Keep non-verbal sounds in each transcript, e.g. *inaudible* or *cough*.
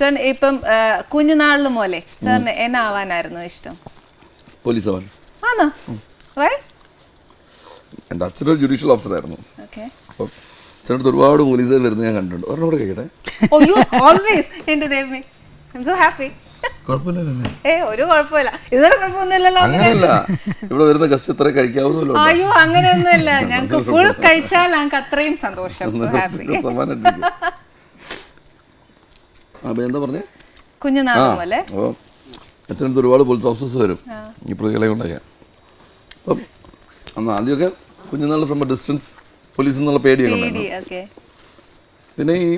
സാറിന് ഇപ്പം കുഞ്ഞുനാളിൽ മോലെ സാറിന് എന്നാവാനായിരുന്നു ഇഷ്ടം? പോലീസ് ആണോ വൈ? എന്റെ അച്ഛനൊരു ജുഡീഷ്യൽ ഓഫീസർ ആയിരുന്നു. അപ്പം അച്ഛനടുത്ത് ഒരുപാട് പോലീസുകാർ വരുന്നത് ഞാൻ കണ്ടിട്ടുണ്ട്. ഒരെണ്ണം കൂടെ കഴിക്കട്ടെ ഓ യു ഓൾവേസ് എന്റെ ദൈവമേ. ഐ എം സോ ഹാപ്പി കുഴപ്പമില്ല ഏ ഒരു കുഴപ്പമില്ല. ഇതൊരു കുഴപ്പമൊന്നുമില്ലല്ലോ അങ്ങനെയല്ല. ഇവിടെ വരുന്ന ഗസ്റ്റ് ഇത്ര കഴിക്കാവുന്നല്ലോ അയ്യോ അങ്ങനെയൊന്നുമില്ല. ഞങ്ങൾക്ക് ഫുൾ കഴിച്ചാൽ ഞങ്ങൾക്ക് അത്രയും സന്തോഷം. സമ്മാനം അപ്പൊ എന്താ പറഞ്ഞേ ആ അല്ലേ അപ്പോൾ അച്ഛനടുത്ത് ഒരുപാട് പോലീസ് ഓഫീസേഴ്സ് വരും. ഈ പ്രതികളെ കൊണ്ടൊക്കെ. അപ്പം അന്ന് ആദ്യമൊക്കെ കുഞ്ഞുനാളിൽ ഫ്രം എ ഡിസ്റ്റൻസ് പോലീസിൽ നിന്നുള്ള പേടിയൊക്കെ ഉണ്ടായിരുന്നു. പിന്നെ ഈ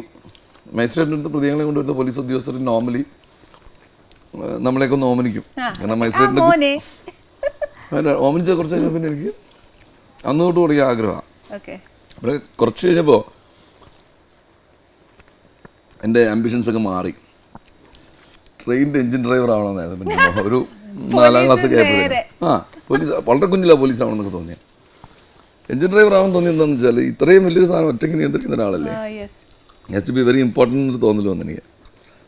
മജിസ്ട്രേറ്റിന്റെ അടുത്ത് പ്രതികളെ കൊണ്ടുവരുന്ന പോലീസ് ഉദ്യോഗസ്ഥർ നോർമലി നമ്മളെയൊക്കെ ഒന്ന് ഓമനിക്കും. കാരണം മജിസ്ട്രേറ്റിന്റെ ഓമനിച്ച കുറച്ച് കഴിഞ്ഞാൽ പിന്നെ എനിക്ക് അന്ന് തൊട്ട് തുടങ്ങിയ ആഗ്രഹമാണ്. പിന്നെ കുറച്ച് കഴിഞ്ഞപ്പോൾ എന്റെ ആംബിഷൻസ് ഒക്കെ മാറി. ട്രെയിനിന്റെ എഞ്ചിൻ ഡ്രൈവർ ആവണമെന്നായിരുന്നു പിന്നെ. *laughs* ഒരു നാലാം ക്ലാസ് ഒക്കെ ആയപ്പോഴേ ആ പോലീസ് വളരെ കുഞ്ഞില്ല പോലീസ് ആവണമെന്നൊക്കെ തോന്നിയത് എഞ്ചിൻ ഡ്രൈവർ ആവാൻ തോന്നി എന്താണെന്ന് വെച്ചാൽ ഇത്രയും വലിയൊരു സാധനം ഒറ്റയ്ക്ക് നിയന്ത്രിക്കുന്ന ഒരാളല്ലേ? Has to be very important എന്ന് തോന്നൽ വന്നു എനിക്ക്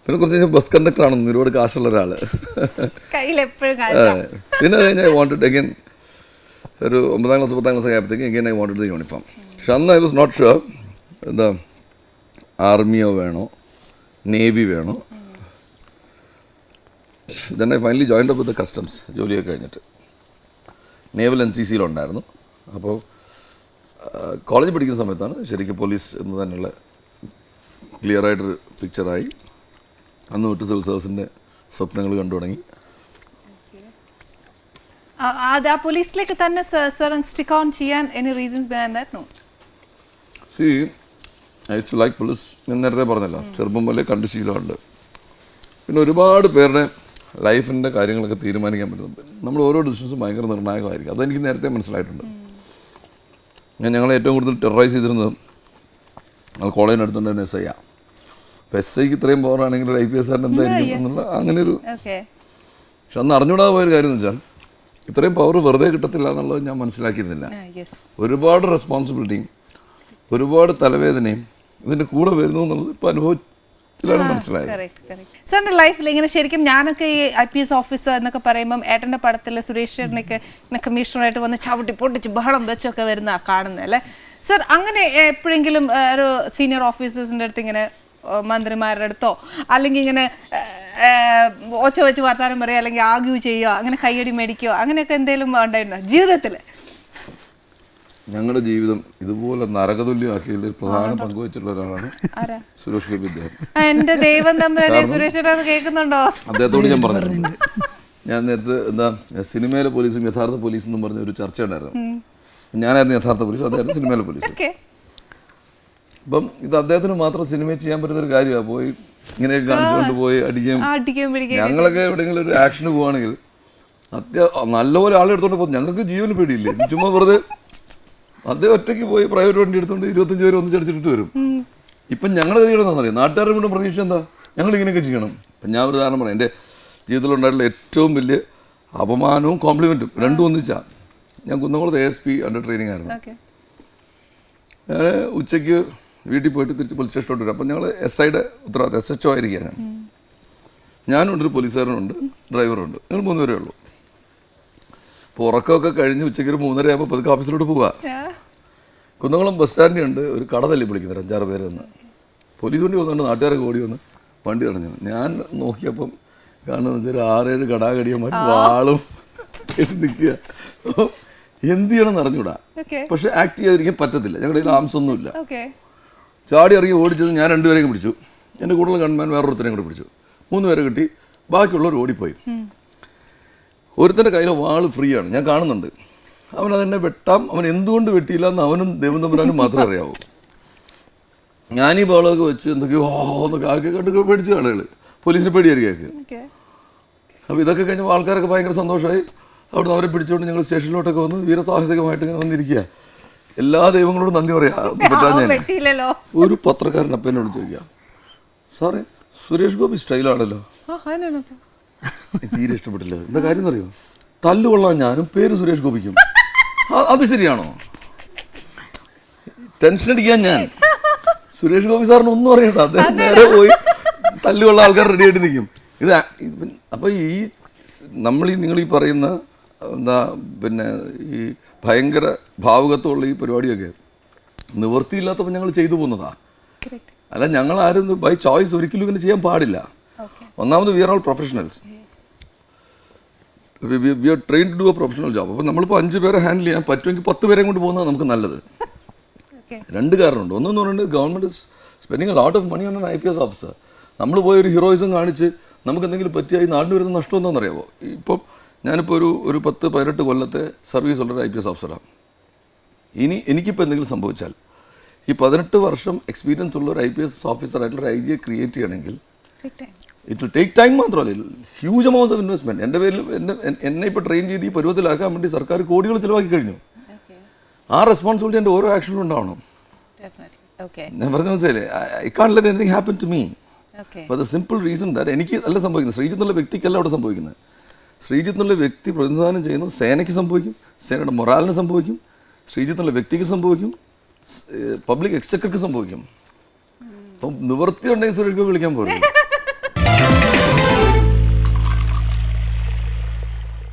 പിന്നെ കുറച്ച് കഴിഞ്ഞാൽ ബസ് കണ്ടക്ടർ ആണെന്ന് ഒരുപാട് കാശുള്ള ഒരാൾ *laughs* പിന്നെ അത് കഴിഞ്ഞാൽ വോണ്ടഡ് അഗൈൻ ഒരു ഒമ്പതാം ക്ലാസ് പത്താം ക്ലാസ് ആയപ്പോഴത്തേക്ക് അഗൈൻ ഐ വാണ്ടഡ് യൂണിഫോം പക്ഷെ അന്ന് ഐ വാസ് നോട്ട് ഷുവർ എന്താ ആർമിയോ വേണോ. നേവി വേണോ. Then I finally join up with customs ജോലിയൊക്കെ കഴിഞ്ഞിട്ട്. നേവൽ എൻ സി സിയിലുണ്ടായിരുന്നു അപ്പോൾ കോളേജ് പഠിക്കുന്ന സമയത്താണ് ശരിക്കും പോലീസ് എന്ന് തന്നെയുള്ള ക്ലിയർ ആയിട്ടൊരു പിക്ചറായി അന്ന് തൊട്ട് സിവിൽ സർവീസിന്റെ സ്വപ്നങ്ങൾ കണ്ടു തുടങ്ങി. ആ- അത് ആ പോലീസിലേക്ക് തന്നെ സർ സ്റ്റിക്ക് ഓൺ ചെയ്യാൻ any reasons behind that no see I too like police ഞാൻ നേരത്തെ പറഞ്ഞല്ലോ ചെറുപ്പം മുതലേ കണ്ട് ശീലമുണ്ട്. പിന്നെ ഒരുപാട് പേരുടെ ലൈഫിന്റെ കാര്യങ്ങളൊക്കെ തീരുമാനിക്കാൻ പറ്റുന്നുണ്ട്. നമ്മൾ ഓരോ ഡിസിഷൻസും ഭയങ്കര നിർണായകമായിരിക്കും. അതെനിക്ക് നേരത്തെ മനസ്സിലായിട്ടുണ്ട്. ഞാൻ ഞങ്ങളെ ഏറ്റവും കൂടുതൽ ടെററൈസ് ചെയ്തിരുന്നത് ഞങ്ങൾ കോളേജിനടുത്തുണ്ട് തന്നെ എസ് ഐ ആ അപ്പോൾ എസ് ഐക്ക് ഇത്രയും പവറാണെങ്കിൽ ഐ പി എസ് ആറിന് എന്തായിരിക്കും എന്നുള്ള അങ്ങനെ ഒരു പക്ഷെ അന്ന് അറിഞ്ഞുകൂടാതെ പോയൊരു കാര്യം എന്ന് വെച്ചാൽ ഇത്രയും പവർ വെറുതെ കിട്ടത്തില്ല എന്നുള്ളത് ഞാൻ മനസ്സിലാക്കിയിരുന്നില്ല. യെസ് ഒരുപാട് റെസ്പോൺസിബിലിറ്റിയും ഒരുപാട് തലവേദനയും ഇതിന്റെ കൂടെ വരുന്നു എന്നുള്ളത് ഇപ്പോൾ അനുഭവത്തിലാണ് മനസ്സിലായത്. സാറിന്റെ ലൈഫിൽ ഇങ്ങനെ ശരിക്കും ഞാനൊക്കെ ഈ ഐ പി എസ് ഓഫീസർ എന്നൊക്കെ പറയുമ്പം ഏട്ടന്റെ പടത്തിൽ സുരേഷ് ചേട്ടനൊക്കെ ഇങ്ങനെ കമ്മീഷണറായിട്ട് വന്ന് ചവിട്ടി പൊട്ടിച്ച് ബഹളം വെച്ചൊക്കെ വരുന്ന കാണുന്നത് അല്ലേ? സർ അങ്ങനെ എപ്പോഴെങ്കിലും ഒരു സീനിയർ ഓഫീസേഴ്സിന്റെ അടുത്ത് ഇങ്ങനെ മന്ത്രിമാരുടെ അടുത്തോ അല്ലെങ്കിൽ ഇങ്ങനെ ഒച്ച വെച്ച് വർത്താനം പറയുക അല്ലെങ്കിൽ ആഗ്യൂ ചെയ്യുക അങ്ങനെ കയ്യടി മേടിക്കുകയോ അങ്ങനെയൊക്കെ എന്തെങ്കിലും ഉണ്ടായിട്ടുണ്ടോ ജീവിതത്തിൽ ഞങ്ങളുടെ ജീവിതം ഇതുപോലെ നരകതുല്യമാക്കിയതിൽ പ്രധാന പങ്ക് വെച്ചിട്ടുള്ള ഒരാളാണ് സുരേഷ് ഗോപി എന്റെ ദൈവം തമ്പുരാനെ സുരേഷ് കേൾക്കുന്നുണ്ടോ? അദ്ദേഹത്തോട് ഞാൻ പറഞ്ഞിട്ടുണ്ട് ഞാൻ നേരത്തെ എന്താ സിനിമയിലെ പോലീസും യഥാർത്ഥ പോലീസും എന്നും പറഞ്ഞ ഒരു ചർച്ച ഉണ്ടായിരുന്നു ഞാനായിരുന്നു യഥാർത്ഥ പോലീസ് അദ്ദേഹം സിനിമയിലെ പോലീസ്. അപ്പം ഇത് അദ്ദേഹത്തിന് മാത്രം സിനിമ ചെയ്യാൻ പറ്റുന്ന ഒരു കാര്യമാണ് പോയി ഇങ്ങനെയൊക്കെ കാണിച്ചുകൊണ്ട് പോയി അടിക്കുകയും പിടിക്കുകയും ഞങ്ങളൊക്കെ എവിടെയെങ്കിലും ഒരു ആക്ഷന് പോവാണെങ്കിൽ അത്യാ നല്ലപോലെ ആളെടുത്തോണ്ട് പോകും. ഞങ്ങൾക്ക് ജീവന് പേടിയില്ലേ? ചുമ്മാ വെറുതെ അദ്ദേഹം ഒറ്റയ്ക്ക് പോയി പ്രൈവറ്റ് വണ്ടി എടുത്തുകൊണ്ട് ഇരുപത്തഞ്ച് പേര് ഒന്നിച്ചടിച്ചിട്ട് വരും. ഇപ്പം ഞങ്ങളുടെ ചെയ്യണം എന്നറിയാം നാട്ടുകാരുടെ വീണ്ടും പ്രതീക്ഷ എന്താ? ഞങ്ങൾ ഇങ്ങനെയൊക്കെ ചെയ്യണം. ഇപ്പം ഞാൻ ഒരു ഉദാഹരണം പറയാം. എന്റെ ജീവിതത്തിലുണ്ടായിട്ടുള്ള ഏറ്റവും വലിയ അപമാനവും കോംപ്ലിമെന്റും രണ്ടും ഒന്നിച്ചാണ് ഞാൻ കുന്നംകുളത്ത് A S P under training ആയിരുന്നു. ഞാൻ ഉച്ചയ്ക്ക് വീട്ടിൽ പോയിട്ട് തിരിച്ച് പോലീസ് സ്റ്റേഷനിലോട്ട് വരും. അപ്പം ഞങ്ങൾ എസ് ഐയുടെ ഉത്തരവാദിത്തം എസ് എച്ച് ഒ ആയിരിക്കുക ഞാൻ. ഞാനുണ്ട് ഒരു പോലീസുകാരനുണ്ട് ഡ്രൈവറുണ്ട് ഞങ്ങൾ മൂന്നുപേരേ ഉള്ളൂ. അപ്പോൾ ഉറക്കമൊക്കെ കഴിഞ്ഞ് ഉച്ചയ്ക്ക് ഒരു മൂന്നര ആകുമ്പോൾ പതുക്കെ ഓഫീസിലോട്ട് പോവുക കുന്നംകുളം ബസ് സ്റ്റാൻഡിൽ ഉണ്ട് ഒരു കട തല്ലി വിളിക്കുന്നത് അഞ്ചാറ് പേര് വന്ന്. പോലീസ് വണ്ടി വന്നുകൊണ്ട് നാട്ടുകാരൊക്കെ ഓടി വന്ന് വണ്ടി തടഞ്ഞു ഞാൻ നോക്കിയപ്പം കാണുന്നത് വെച്ചാൽ ആറേഴ് കടാകടിയന്മാർ വാളും നിൽക്കുക. എന്ത് ചെയ്യണമെന്ന് അറിഞ്ഞൂടാ പക്ഷെ ആക്ട് ചെയ്യാതിരിക്കാൻ പറ്റത്തില്ല. ഞങ്ങളുടെ കയ്യിൽ ആംസ് ഒന്നുമില്ല ചാടി ഇറങ്ങി ഓടിച്ചത് ഞാൻ രണ്ടുപേരെയും പിടിച്ചു. എന്റെ കൂടുതൽ ഗൺമാൻ വേറൊരുത്തരെയും കൂടെ പിടിച്ചു. മൂന്ന് പേരെ കിട്ടി. ബാക്കിയുള്ളവർ ഓടിപ്പോയി. ഒരുത്തന്റെ കയ്യിലെ വാൾ ഫ്രീ ആണ് ഞാൻ കാണുന്നുണ്ട്. അവൻ അതെന്നെ വെട്ടാം. അവൻ എന്തുകൊണ്ട് വെട്ടിയില്ല എന്ന് അവനും ദൈവം തമ്പുരാനും മാത്രമേ അറിയാവൂ. ഞാൻ ഈ ബഹളമൊക്കെ വെച്ച് എന്തൊക്കെയോ എന്നൊക്കെ ആൾക്കെ കണ്ട് പേടിച്ച ആളുകൾ പോലീസിന് പേടിയായിരിക്കും അപ്പോൾ ഇതൊക്കെ കഴിഞ്ഞപ്പോൾ ആൾക്കാരൊക്കെ ഭയങ്കര സന്തോഷമായി. അവിടെ അവരെ പിടിച്ചുകൊണ്ട് ഞങ്ങൾ സ്റ്റേഷനിലോട്ടൊക്കെ വന്ന് വീരസാഹസികമായിട്ട് ഇങ്ങനെ വന്നിരിക്കുക എല്ലാ ദൈവങ്ങളോടും നന്ദി പറയാം *laughs* ഒരു പത്രക്കാരൻ അപ്പം എന്നോട് ചോദിക്കാം സാറേ സുരേഷ് ഗോപി സ്റ്റൈലാണല്ലോ. *laughs* തീരെ ഇഷ്ടപ്പെട്ടില്ല. എന്താ കാര്യം എന്നറിയോ? തല്ലുകൊള്ളാൻ ഞാനും പേര് സുരേഷ് ഗോപിക്കും. അത് ശരിയാണോ? ടെൻഷൻ അടിക്കാൻ ഞാൻ. സുരേഷ് ഗോപി സാറിന് ഒന്നും അറിയണ്ട. അദ്ദേഹം നേരെ പോയി തല്ലുള്ള ആൾക്കാർ റെഡി ആയിട്ട് നിൽക്കും. ഇത് അപ്പൊ അപ്പോൾ ഈ നമ്മൾ ഈ നിങ്ങൾ ഈ പറയുന്ന എന്താ പിന്നെ ഈ ഭയങ്കര ഭാവുകത്വമുള്ള ഈ പരിപാടിയൊക്കെ നിവൃത്തിയില്ലാത്തപ്പോൾ ഞങ്ങൾ ചെയ്തു പോകുന്നതാ. അല്ല ഞങ്ങൾ ആരും ബൈ ചോയ്സ് ഒരിക്കലും ഇങ്ങനെ ചെയ്യാൻ പാടില്ല. ഒന്നാമത് we are all professionals we are train to do a professional job അപ്പോൾ നമ്മളിപ്പോൾ അഞ്ച് പേരെ ഹാൻഡിൽ ചെയ്യാൻ പറ്റുമെങ്കിൽ പത്ത് പേരെയും കൊണ്ട് പോകുന്നത് നമുക്ക് നല്ലത്. രണ്ട് കാരണമുണ്ട്. ഒന്നെന്ന് പറയുന്നത് government spending a lot of money on I P S officer നമ്മൾ പോയി ഒരു ഹീറോയിസം കാണിച്ച് നമുക്ക് എന്തെങ്കിലും പറ്റിയാൽ ഈ നാടിന് വരുന്ന നഷ്ടം എന്താണെന്ന് അറിയാമോ ഇപ്പം ഞാനിപ്പോൾ ഒരു ഒരു പത്ത് പതിനെട്ട് കൊല്ലത്തെ സർവീസ് ഉള്ള ഒരു ഐ പി എസ് ഓഫീസറാണ് ഇനി എനിക്കിപ്പോൾ എന്തെങ്കിലും സംഭവിച്ചാൽ ഈ പതിനെട്ട് വർഷം എക്സ്പീരിയൻസ് ഉള്ള ഒരു ഐ പി എസ് ഓഫീസറായിട്ടുള്ള ഒരു ഐ ജിയെ ക്രിയേറ്റ് ചെയ്യണമെങ്കിൽ. ഇറ്റ് വിൽ ടേക്ക് ടൈം മാത്രമല്ല. ഹ്യൂജ് എമൗണ്ട് ഓഫ് ഇൻവെസ്റ്റ്മെന്റ് എന്റെ പേരിൽ എന്നെ എന്നെ ഇപ്പോൾ ട്രെയിൻ ചെയ്ത് ഈ പരുവത്തിലാക്കാൻ വേണ്ടി സർക്കാർ കോടികൾ ചിലവാക്കി കഴിഞ്ഞു. ആ റെസ്പോൺസിബിലിറ്റി എന്റെ ഓരോ ആക്ഷനിലും ഉണ്ടാവണം. ഞാൻ പറഞ്ഞ മനസ്സിലേ I can't let anything happen to me. For the simple reason that എനിക്ക് അല്ല സംഭവിക്കുന്നത്. ശ്രീജിത്ത് എന്നുള്ള വ്യക്തിക്കല്ല അവിടെ സംഭവിക്കുന്നത്. ശ്രീജിത്ത് എന്നുള്ള വ്യക്തി പ്രതിനിധാനം ചെയ്യുന്നു. സേനയ്ക്ക് സംഭവിക്കും. സേനയുടെ മൊറാലിന് സംഭവിക്കും. ശ്രീജിത്ത് എന്നുള്ള വ്യക്തിക്ക് സംഭവിക്കും. പബ്ലിക് എക്സക്കർക്ക് സംഭവിക്കും. അപ്പം നിവൃത്തി ഉണ്ടെങ്കിൽ സുരേഷ് ഗോപി വിളിക്കാൻ പോകും *laughs*